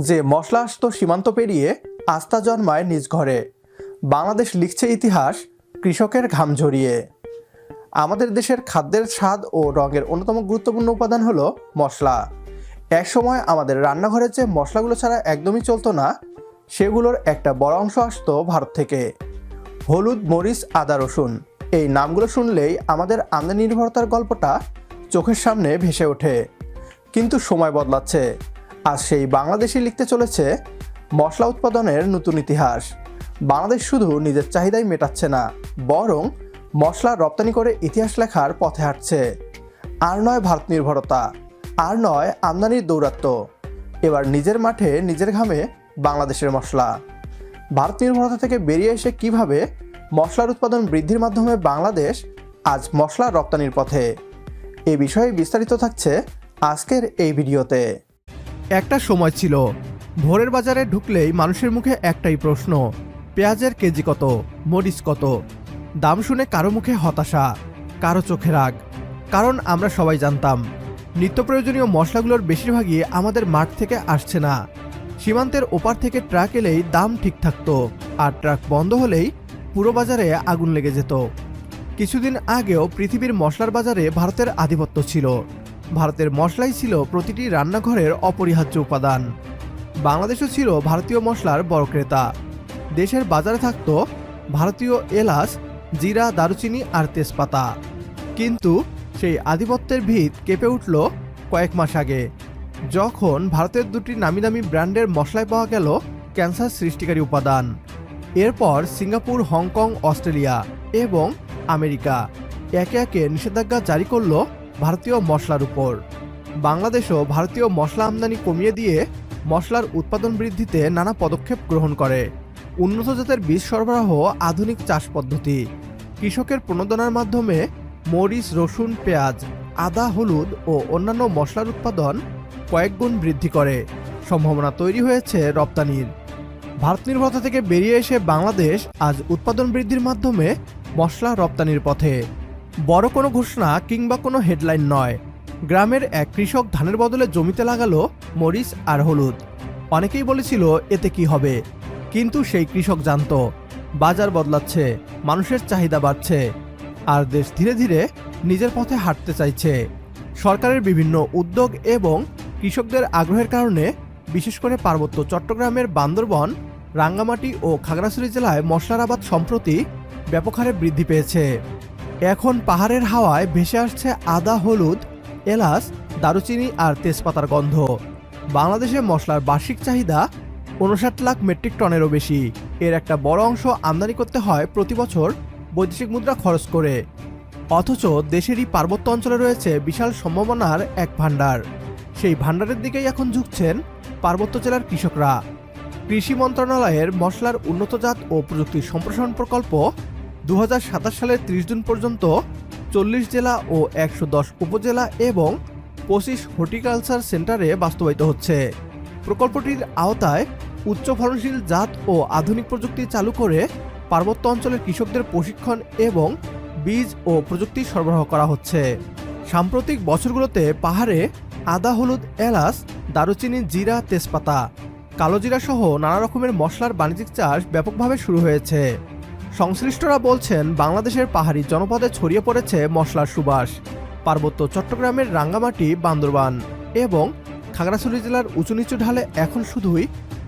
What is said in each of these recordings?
যে মশলা আসতো সীমান্ত পেরিয়ে আস্থা জন্মায় নিজ ঘরে। বাংলাদেশ লিখছে ইতিহাস কৃষকের ঘাম ঝরিয়ে। আমাদের দেশের খাদ্যের স্বাদ ও রঙের অন্যতম গুরুত্বপূর্ণ উপাদান হলো মশলা। একসময় আমাদের রান্নাঘরে যে মশলাগুলো ছাড়া একদমই চলতো না, সেগুলোর একটা বড় অংশ আসতো ভারত থেকে। হলুদ, মরিচ, আদা, রসুন। এই নামগুলো শুনলেই আমাদের আমদানি নির্ভরতার গল্পটা চোখের সামনে ভেসে ওঠে। কিন্তু সময় বদলাচ্ছে। আজ সেই বাংলাদেশই লিখতে চলেছে, মশলা উৎপাদনের নতুন ইতিহাস। বাংলাদেশ শুধু নিজের চাহিদাই মেটাচ্ছে না, বরং মশলা রপ্তানি করে ইতিহাস লেখার পথে হাঁটছে। আর নয় ভারত নির্ভরতা, আর নয় আমদানির দৌরাত্ম্য এবার নিজের মাঠে, নিজের ঘামে বাংলাদেশের মশলা। ভারত নির্ভরতা থেকে বেরিয়ে এসে কীভাবে মশলার উৎপাদন বৃদ্ধির মাধ্যমে বাংলাদেশ আজ মশলা রপ্তানির পথে? এ বিষয়ে বিস্তারিত থাকছে আজকের এই ভিডিওতে। একটা সময় ছিল। ভোরের বাজারে ঢুকলেই মানুষের মুখে একটাই প্রশ্ন, পেঁয়াজের কেজি কত, মরিচ কত? দাম শুনে কারও মুখে হতাশা, কারও চোখে রাগ। কারণ আমরা সবাই জানতাম, নিত্য প্রয়োজনীয় মশলাগুলোর বেশিরভাগই আমাদের মাঠ থেকে আসছে না। সীমান্তের ওপার থেকে ট্রাক এলেই দাম ঠিক থাকতো, আর ট্রাক বন্ধ হলেই পুরো বাজারে আগুন লেগে যেত। কিছুদিন আগেও পৃথিবীর মশলার বাজারে ভারতের আধিপত্য ছিল। ভারতের মশলাই ছিল প্রতিটি রান্নাঘরের অপরিহার্য উপাদান। বাংলাদেশও ছিল ভারতীয় মশলার বড় ক্রেতা। দেশের বাজারে থাকত ভারতীয় এলাচ, জিরা, দারুচিনি আর তেজপাতা। কিন্তু সেই আধিপত্যের ভিত কেঁপে উঠল কয়েক মাস আগে। যখন ভারতের দুটি নামি দামি ব্র্যান্ডের মশলায় পাওয়া গেল ক্যান্সার সৃষ্টিকারী উপাদান। এরপর সিঙ্গাপুর, হংকং, অস্ট্রেলিয়া এবং আমেরিকা একে একে নিষেধাজ্ঞা জারি করল ভারতীয় মশলার উপর। বাংলাদেশও ভারতীয় মশলা আমদানি কমিয়ে দিয়ে মশলার উৎপাদন বৃদ্ধিতে নানা পদক্ষেপ গ্রহণ করে। উন্নত জাতের বীজ সরবরাহ আধুনিক চাষ পদ্ধতি। কৃষকের প্রণোদনার মাধ্যমে মরিচ, রসুন, পেঁয়াজ, আদা, হলুদ ও অন্যান্য মশলার উৎপাদন কয়েক গুণ বৃদ্ধি করে। সম্ভাবনা তৈরি হয়েছে রপ্তানির। ভারত নির্ভরতা থেকে বেরিয়ে এসে বাংলাদেশ আজ উৎপাদন বৃদ্ধির মাধ্যমে মশলা রপ্তানির পথে। বড় কোনো ঘোষণা কিংবা কোনো হেডলাইন নয়। গ্রামের এক কৃষক ধানের বদলে জমিতে লাগালো মরিচ আর হলুদ। অনেকেই বলেছিল, এতে কি হবে? কিন্তু সেই কৃষক জানত, বাজার বদলাচ্ছে, মানুষের চাহিদা বাড়ছে, আর দেশ ধীরে ধীরে নিজের পথে হাঁটতে চাইছে। সরকারের বিভিন্ন উদ্যোগ এবং কৃষকদের আগ্রহের কারণে বিশেষ করে পার্বত্য চট্টগ্রামের বান্দরবন, রাঙ্গামাটি ও খাগড়াছড়ি জেলায় মশলার আবাদ সম্প্রতি ব্যাপক হারে বৃদ্ধি পেয়েছে। এখন পাহাড়ের হাওয়ায় ভেসে আসছে আদা, হলুদ, এলাচ, দারুচিনি আর তেজপাতার গন্ধ। বাংলাদেশে মশলার বার্ষিক চাহিদা উনষাট লাখ মেট্রিক টনেরও বেশি। এর একটা বড় অংশ আমদানি করতে হয় প্রতি বছর বৈদেশিক মুদ্রা খরচ করে। অথচ দেশেরই পার্বত্য অঞ্চলে রয়েছে বিশাল সম্ভাবনার এক ভাণ্ডার। সেই ভাণ্ডারের দিকেই এখন ঝুঁকছেন পার্বত্য জেলার কৃষকরা। কৃষি মন্ত্রণালয়ের মশলার উন্নতজাত ও প্রযুক্তি সম্প্রসারণ প্রকল্প দু হাজার সাতাশ সালের ত্রিশ জুন পর্যন্ত চল্লিশ জেলা ও একশো দশ উপজেলা এবং পঁচিশ হর্টিকালচার সেন্টারে বাস্তবায়িত হচ্ছে। প্রকল্পটির আওতায় উচ্চ ফলনশীল জাত ও আধুনিক প্রযুক্তি চালু করে পার্বত্য অঞ্চলের কৃষকদের প্রশিক্ষণ এবং বীজ ও প্রযুক্তি সরবরাহ করা হচ্ছে। সাম্প্রতিক বছরগুলোতে পাহাড়ে আদা, হলুদ, এলাচ, দারুচিনি, জিরা, তেজপাতা কালোজিরা সহ নানা রকমের মশলার বাণিজ্যিক চাষ ব্যাপকভাবে শুরু হয়েছে। সংশ্লিষ্টরা বলছেন, বাংলাদেশের পাহাড়ি জনপদে ছড়িয়ে পড়েছে মশলার সুবাস। পার্বত্য চট্টগ্রামের রাঙ্গামাটি, বান্দরবান এবং খাগড়াছড়ি জেলার উঁচু নিচু ঢালে এখন শুধুই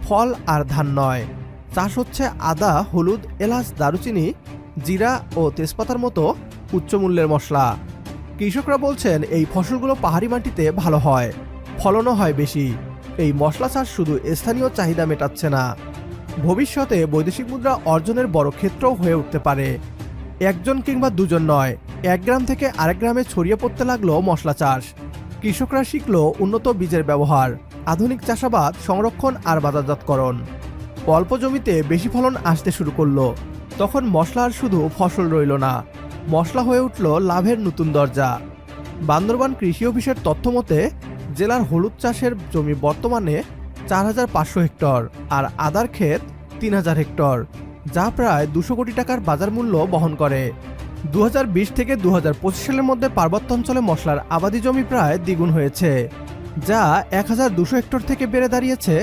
ফল আর ধান নয়। চাষ হচ্ছে আদা, হলুদ, এলাচ, দারুচিনি, জিরা ও তেজপাতার মতো উচ্চমূল্যের মশলা। কৃষকরা বলছেন, এই ফসলগুলো পাহাড়ি মাটিতে ভালো হয়, ফলনও হয় বেশি। এই মশলা চাষ শুধু স্থানীয় চাহিদা মেটাচ্ছে না। ভবিষ্যতে বৈদেশিক মুদ্রা অর্জনের বড় ক্ষেত্রও হয়ে উঠতে পারে। একজন কিংবা দুজন নয়, এক গ্রাম থেকে আরেক গ্রামে ছড়িয়ে পড়তে লাগল মশলা চাষ। কৃষকরা শিখল উন্নত বীজের ব্যবহার, আধুনিক চাষাবাদ, সংরক্ষণ আর বাজারজাতকরণ। অল্প জমিতে বেশি ফলন আসতে শুরু করল। তখন মশলা আর শুধু ফসল রইল না, মশলা হয়ে উঠল লাভের নতুন দরজা। বান্দরবান কৃষি অফিসের তথ্য মতে, জেলার হলুদ চাষের জমি বর্তমানে চার হাজার পাঁচশো হেক্টর আর আদার ক্ষেত তিন হাজার হেক্টর, যা প্রায় দুশো কোটি টাকার বাজার মূল্য বহন করে। দু হাজার বিশ থেকে দু হাজার পঁচিশ সালের মধ্যে পার্বত্য অঞ্চলে মশলার আবাদি জমি প্রায় দ্বিগুণ হয়েছে, যা এক হেক্টর থেকে বেড়ে দাঁড়িয়েছে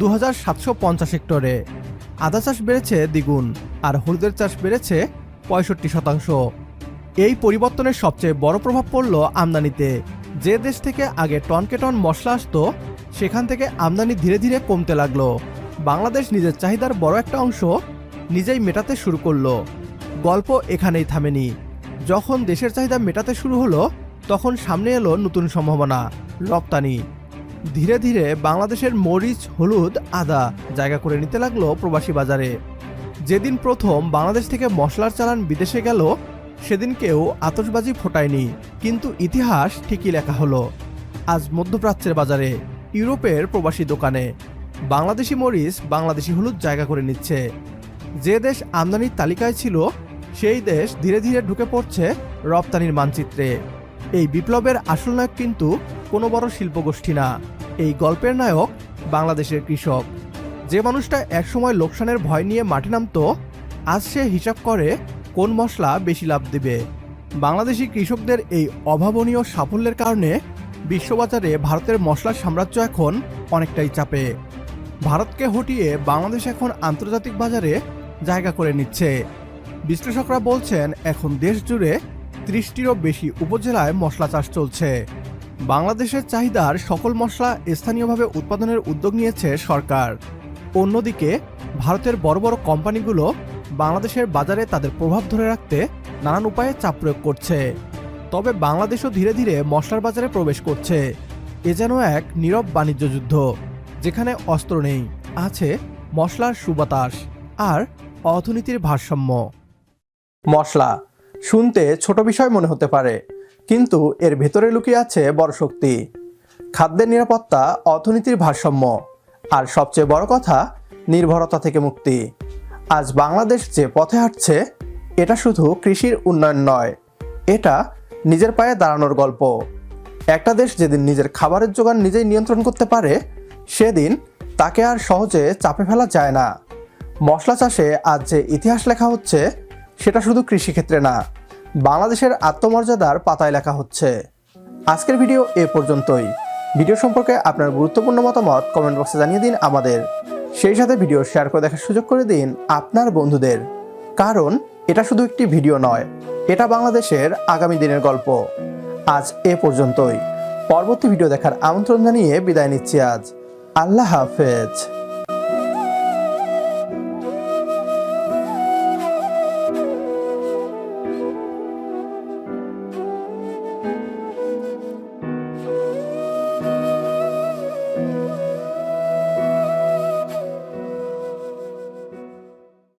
দু হাজার সাতশো পঞ্চাশ হেক্টরে। আদা চাষ বেড়েছে দ্বিগুণ আর হলুদের চাষ বেড়েছে পঁয়ষট্টি শতাংশ। এই পরিবর্তনের সবচেয়ে বড় প্রভাব পড়ল আমদানিতে। যে দেশ থেকে আগে টনকে টন মশলা আসতো সেখান থেকে আমদানি ধীরে ধীরে কমতে লাগল। বাংলাদেশ নিজের চাহিদার বড় একটা অংশ নিজেই মেটাতে শুরু করল। গল্প এখানেই থামেনি। যখন দেশের চাহিদা মেটাতে শুরু হলো, তখন সামনে এলো নতুন সম্ভাবনা, রপ্তানি। ধীরে ধীরে বাংলাদেশের মরিচ, হলুদ, আদা জায়গা করে নিতে লাগল প্রবাসী বাজারে। যেদিন প্রথম বাংলাদেশ থেকে মশলার চালান বিদেশে গেল, সেদিন কেউ আতসবাজি ফোটায়নি। কিন্তু ইতিহাস ঠিকই লেখা হলো, আজ মধ্যপ্রাচ্যের বাজারে। ইউরোপের প্রবাসী দোকানে। বাংলাদেশি মরিচ বাংলাদেশি হলুদ জায়গা করে নিচ্ছে। যে দেশ আমদানির তালিকায় ছিল, সেই দেশ ধীরে ধীরে ঢুকে পড়ছে রপ্তানির মানচিত্রে। এই বিপ্লবের আসল নায়ক কিন্তু কোনো বড় শিল্পগোষ্ঠী না। এই গল্পের নায়ক বাংলাদেশের কৃষক। যে মানুষটা একসময় লোকসানের ভয় নিয়ে মাঠে নামতো, আজ সে হিসাব করে কোন মশলা বেশি লাভ দেবে। বাংলাদেশি কৃষকদের এই অভাবনীয় সাফল্যের কারণে বিশ্ববাজারে ভারতের মশলার সাম্রাজ্য এখন অনেকটাই চাপে। ভারতকে হটিয়ে বাংলাদেশ এখন আন্তর্জাতিক বাজারে জায়গা করে নিচ্ছে। বিশ্লেষকরা বলছেন, এখন দেশ জুড়ে ত্রিশটিরও বেশি উপজেলায় মশলা চাষ চলছে। বাংলাদেশের চাহিদার সকল মশলা স্থানীয়ভাবে উৎপাদনের উদ্যোগ নিয়েছে সরকার। অন্যদিকে, ভারতের বড় বড় কোম্পানিগুলো বাংলাদেশের বাজারে তাদের প্রভাব ধরে রাখতে নানান উপায়ে চাপ প্রয়োগ করছে। তবে বাংলাদেশও ধীরে ধীরে মশলার বাজারে প্রবেশ করছে। এ যেন এক নীরব বাণিজ্য যুদ্ধ, যেখানে অস্ত্র নেই, আছে মশলার সুবাতাস আর অর্থনীতির ভারসাম্য। মশলা, শুনতে ছোট বিষয় মনে হতে পারে, কিন্তু এর ভেতরে লুকিয়ে আছে বড় শক্তি। খাদ্যের নিরাপত্তা, অর্থনীতির ভারসাম্য, আর সবচেয়ে বড় কথা, নির্ভরতা থেকে মুক্তি। আজ বাংলাদেশ যে পথে হাঁটছে, এটা শুধু কৃষির উন্নয়ন নয়, এটা নিজের পায়ে দাঁড়ানোর গল্প। একটা দেশ যেদিন নিজের খাবারের যোগান নিজেই নিয়ন্ত্রণ করতে পারে, সেদিন তাকে আর সহজে চাপে ফেলা যায় না। মশলা চাষে আজ যে ইতিহাস লেখা হচ্ছে, সেটা শুধু কৃষিক্ষেত্রে না, বাংলাদেশের আত্মমর্যাদার পাতায় লেখা হচ্ছে। আজকের ভিডিও এ পর্যন্তই। ভিডিও সম্পর্কে আপনার গুরুত্বপূর্ণ মতামত কমেন্ট বক্সে জানিয়ে দিন আমাদের। সেই সাথে ভিডিও শেয়ার করে দেখার সুযোগ করে দিন আপনার বন্ধুদের। কারণ এটা শুধু একটি ভিডিও নয়, এটা বাংলাদেশের আগামী দিনের গল্প। আজ এ পর্যন্তই। পরবর্তী ভিডিও দেখার আমন্ত্রণ জানিয়ে বিদায় নিচ্ছি আজ। আল্লাহ হাফেজ।